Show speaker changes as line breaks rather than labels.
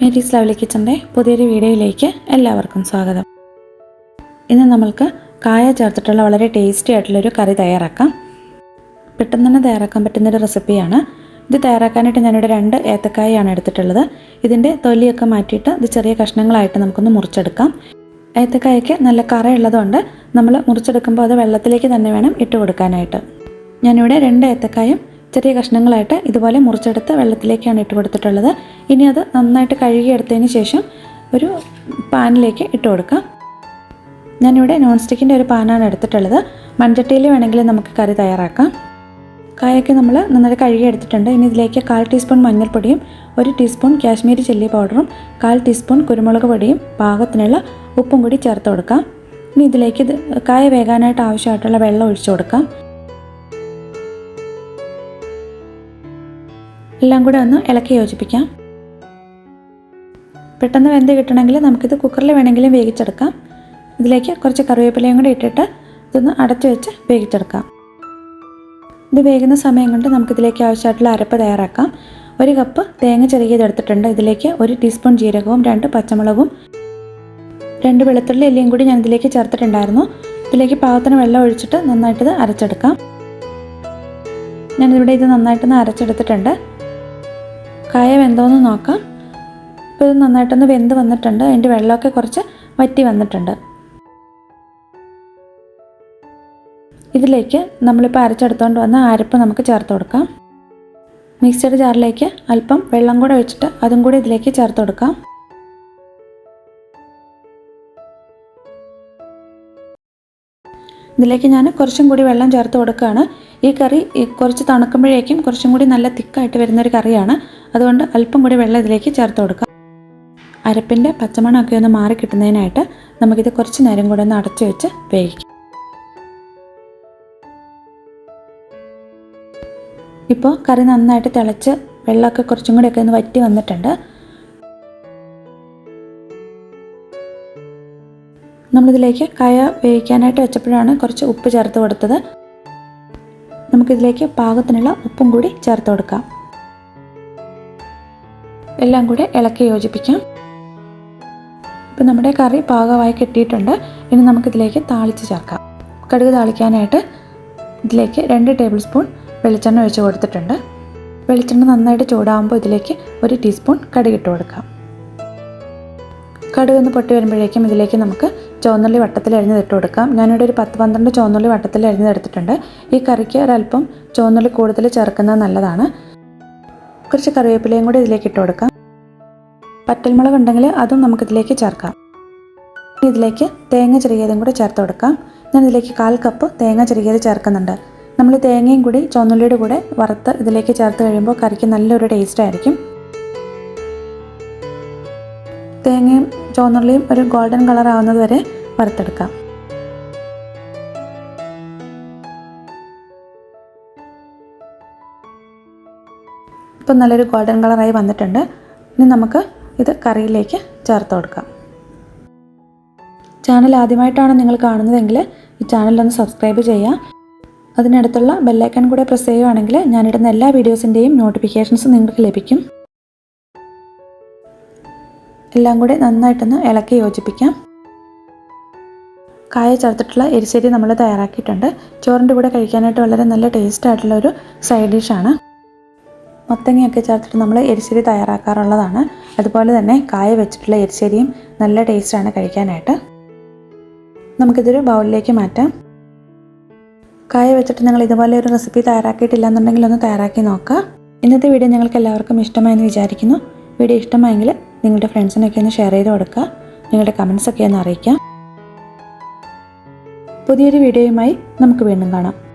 Mary's lovely കിച്ചൻ്റെ പുതിയൊരു വീഡിയോയിലേക്ക് എല്ലാവർക്കും സ്വാഗതം ഇന്ന് നമ്മൾക്ക് കായ ചേർത്തിട്ടുള്ള വളരെ ടേസ്റ്റി ആയിട്ടുള്ളൊരു കറി തയ്യാറാക്കാം പെട്ടെന്ന് തന്നെ തയ്യാറാക്കാൻ പറ്റുന്നൊരു റെസിപ്പിയാണ് ഇത് തയ്യാറാക്കാനായിട്ട് ഞാനിവിടെ രണ്ട് ഏത്തക്കായാണ് എടുത്തിട്ടുള്ളത് ഇതിൻ്റെ തൊലിയൊക്കെ മാറ്റിയിട്ട് ഇത് ചെറിയ കഷ്ണങ്ങളായിട്ട് നമുക്കൊന്ന് മുറിച്ചെടുക്കാം ഏത്തക്കായയ്ക്ക് നല്ല കറയുള്ളതുകൊണ്ട് നമ്മൾ മുറിച്ചെടുക്കുമ്പോൾ അത് വെള്ളത്തിലേക്ക് തന്നെ വേണം ഇട്ട് കൊടുക്കാനായിട്ട് ഞാനിവിടെ രണ്ട് ഏത്തക്കായും ചെറിയ കഷ്ണങ്ങളായിട്ട് ഇതുപോലെ മുറിച്ചെടുത്ത് വെള്ളത്തിലേക്കാണ് ഇട്ട് കൊടുത്തിട്ടുള്ളത് ഇനി അത് നന്നായിട്ട് കഴുകിയെടുത്തതിന് ശേഷം ഒരു പാനിലേക്ക് ഇട്ട് കൊടുക്കാം ഞാനിവിടെ നോൺ സ്റ്റിക്കിൻ്റെ ഒരു പാനാണ് എടുത്തിട്ടുള്ളത് മൺചട്ടിയിൽ വേണമെങ്കിൽ നമുക്ക് കറി തയ്യാറാക്കാം കായൊക്കെ നമ്മൾ നന്നായിട്ട് കഴുകിയെടുത്തിട്ടുണ്ട് ഇനി ഇതിലേക്ക് കാൽ ടീസ്പൂൺ മഞ്ഞൾപ്പൊടിയും ഒരു ടീസ്പൂൺ കാശ്മീരി ചില്ലി പൗഡറും കാൽ ടീസ്പൂൺ കുരുമുളക് പൊടിയും പാകത്തിനുള്ള ഉപ്പും കൂടി ചേർത്ത് കൊടുക്കാം ഇനി ഇതിലേക്ക് കായ വേകാനായിട്ട് ആവശ്യമായിട്ടുള്ള വെള്ളം ഒഴിച്ചു കൊടുക്കാം എല്ലാം കൂടെ ഒന്ന് ഇളക്കി യോജിപ്പിക്കാം പെട്ടെന്ന് വെന്ത് കിട്ടണമെങ്കിൽ നമുക്കിത് കുക്കറിൽ വേണമെങ്കിലും വേവിച്ചെടുക്കാം ഇതിലേക്ക് കുറച്ച് കറിവേപ്പിലയും കൂടി ഇട്ടിട്ട് ഇതൊന്ന് അടച്ചു വെച്ച് വേവിച്ചെടുക്കാം ഇത് വേകുന്ന സമയം കൊണ്ട് നമുക്കിതിലേക്ക് ആവശ്യമായിട്ടുള്ള അരപ്പ് തയ്യാറാക്കാം ഒരു കപ്പ് തേങ്ങ ചെറുകിയതെടുത്തിട്ടുണ്ട് ഇതിലേക്ക് ഒരു ടീസ്പൂൺ ജീരകവും രണ്ട് പച്ചമുളകും രണ്ട് വെളുത്തുള്ളി എല്ലിയും കൂടി ഞാൻ ഇതിലേക്ക് ചേർത്തിട്ടുണ്ടായിരുന്നു ഇതിലേക്ക് പാകത്തിന് വെള്ളം ഒഴിച്ചിട്ട് നന്നായിട്ടിത് അരച്ചെടുക്കാം ഞാനിവിടെ ഇത് നന്നായിട്ടൊന്ന് അരച്ചെടുത്തിട്ടുണ്ട് കായ വെന്തോന്ന് നോക്കാം ഇപ്പോൾ ഇത് നന്നായിട്ടൊന്ന് വെന്ത് വന്നിട്ടുണ്ട് അതിൻ്റെ വെള്ളമൊക്കെ കുറച്ച് വറ്റി വന്നിട്ടുണ്ട് ഇതിലേക്ക് നമ്മളിപ്പോൾ അരച്ചെടുത്തുകൊണ്ട് വന്ന അരപ്പ് നമുക്ക് ചേർത്ത് കൊടുക്കാം മിക്സഡ് ജാറിലേക്ക് അല്പം വെള്ളം കൂടെ വെച്ചിട്ട് അതും കൂടി ഇതിലേക്ക് ചേർത്ത് കൊടുക്കാം ഇതിലേക്ക് ഞാൻ കുറച്ചും കൂടി വെള്ളം ചേർത്ത് കൊടുക്കുകയാണ് ഈ കറി കുറച്ച് തണുക്കുമ്പോഴേക്കും കുറച്ചും കൂടി നല്ല തിക്കായിട്ട് വരുന്നൊരു കറിയാണ് അതുകൊണ്ട് അല്പം കൂടി വെള്ളം ഇതിലേക്ക് ചേർത്ത് കൊടുക്കാം അരപ്പിൻ്റെ പച്ചമണമൊക്കെ ഒന്ന് മാറി കിട്ടുന്നതിനായിട്ട് നമുക്കിത് കുറച്ച് നേരം കൂടെ ഒന്ന് അടച്ചു വെച്ച് വേവിക്കാം ഇപ്പോൾ കറി നന്നായിട്ട് തിളച്ച് വെള്ളമൊക്കെ കുറച്ചും കൂടിയൊക്കെ ഒന്ന് വറ്റി വന്നിട്ടുണ്ട് നമ്മളിതിലേക്ക് കായ വേവിക്കാനായിട്ട് വെച്ചപ്പോഴാണ് കുറച്ച് ഉപ്പ് ചേർത്ത് കൊടുത്തത് നമുക്കിതിലേക്ക് പാകത്തിനുള്ള ഉപ്പും കൂടി ചേർത്ത് കൊടുക്കാം എല്ലാം കൂടി ഇളക്കി യോജിപ്പിക്കാം ഇപ്പം നമ്മുടെ കറി പാകമായി കിട്ടിയിട്ടുണ്ട് ഇനി നമുക്കിതിലേക്ക് താളിച്ച് ചേർക്കാം കടുക് താളിക്കാനായിട്ട് ഇതിലേക്ക് രണ്ട് ടേബിൾ സ്പൂൺ വെളിച്ചെണ്ണ ഒഴിച്ച് കൊടുത്തിട്ടുണ്ട് വെളിച്ചെണ്ണ നന്നായിട്ട് ചൂടാകുമ്പോൾ ഇതിലേക്ക് ഒരു ടീസ്പൂൺ കടുക് കൊടുക്കാം കടുക് പൊട്ടി വരുമ്പോഴേക്കും ഇതിലേക്ക് നമുക്ക് ചുവന്നുള്ളി വട്ടത്തിൽ അരിഞ്ഞതിട്ട് കൊടുക്കാം ഞാനിവിടെ ഒരു പത്ത് പന്ത്രണ്ട് ചുവന്നുള്ളി വട്ടത്തിൽ അരിഞ്ഞതെടുത്തിട്ടുണ്ട് ഈ കറിക്ക് ഒരല്പം ചുവന്നുള്ളി കൂടുതൽ ചേർക്കുന്നത് നല്ലതാണ് കുറച്ച് കറിവേപ്പിലയും കൂടി ഇതിലേക്ക് ഇട്ട് കൊടുക്കാം പറ്റൽമുളക് ഉണ്ടെങ്കിൽ അതും നമുക്കിതിലേക്ക് ചേർക്കാം ഇതിലേക്ക് തേങ്ങ ചെറിയതും കൂടി ചേർത്ത് കൊടുക്കാം ഞാൻ ഇതിലേക്ക് കാൽ കപ്പ് തേങ്ങ ചെറിയത് ചേർക്കുന്നുണ്ട് നമ്മൾ തേങ്ങയും കൂടി ചുവന്നുള്ളിയുടെ കൂടെ വറുത്ത് ഇതിലേക്ക് ചേർത്ത് കഴിയുമ്പോൾ കറിക്ക് നല്ലൊരു ടേസ്റ്റ് ആയിരിക്കും ചുവന്നുള്ളിയും ഒരു ഗോൾഡൻ കളർ ആവുന്നത് വരെ വറുത്തെടുക്കാം ഇപ്പം നല്ലൊരു ഗോൾഡൻ കളറായി വന്നിട്ടുണ്ട് ഇനി നമുക്ക് ഇത് കറിയിലേക്ക് ചേർത്ത് കൊടുക്കാം ചാനൽ ആദ്യമായിട്ടാണ് നിങ്ങൾ കാണുന്നതെങ്കിൽ ഈ ചാനലൊന്ന് സബ്സ്ക്രൈബ് ചെയ്യാം അതിനടുത്തുള്ള ബെല്ലൈക്കൺ കൂടെ പ്രസ് ചെയ്യുകയാണെങ്കിൽ ഞാനിടുന്ന എല്ലാ വീഡിയോസിൻ്റെയും നോട്ടിഫിക്കേഷൻസ് നിങ്ങൾക്ക് ലഭിക്കും എല്ലാം കൂടെ നന്നായിട്ടൊന്ന് ഇളക്കി യോജിപ്പിക്കാം കായ ചേർത്തിട്ടുള്ള എരിശ്ശേരി നമ്മൾ തയ്യാറാക്കിയിട്ടുണ്ട് ചോറിൻ്റെ കൂടെ കഴിക്കാനായിട്ട് വളരെ നല്ല ടേസ്റ്റ് ആയിട്ടുള്ള ഒരു സൈഡ് ഡിഷാണ് മത്തങ്ങയൊക്കെ ചേർത്തിട്ട് നമ്മൾ എരിശ്ശേരി തയ്യാറാക്കാറുള്ളതാണ് അതുപോലെ തന്നെ കായ വെച്ചിട്ടുള്ള എരിശ്ശേരിയും നല്ല ടേസ്റ്റാണ് കഴിക്കാനായിട്ട് നമുക്കിതൊരു ബൗളിലേക്ക് മാറ്റാം കായ വെച്ചിട്ട് നിങ്ങൾ ഇതുപോലെ ഒരു റെസിപ്പി തയ്യാറാക്കിയിട്ടില്ല എന്നുണ്ടെങ്കിൽ ഒന്ന് തയ്യാറാക്കി നോക്കുക ഇന്നത്തെ വീഡിയോ നിങ്ങൾക്ക് എല്ലാവർക്കും ഇഷ്ടമായെന്ന് വിചാരിക്കുന്നു വീഡിയോ ഇഷ്ടമായെങ്കിൽ നിങ്ങളുടെ ഫ്രണ്ട്സിനൊക്കെ ഒന്ന് ഷെയർ ചെയ്ത് കൊടുക്കുക നിങ്ങളുടെ കമൻസൊക്കെ ഒന്ന് അറിയിക്കാം പുതിയൊരു വീഡിയോയുമായി നമുക്ക് വീണ്ടും കാണാം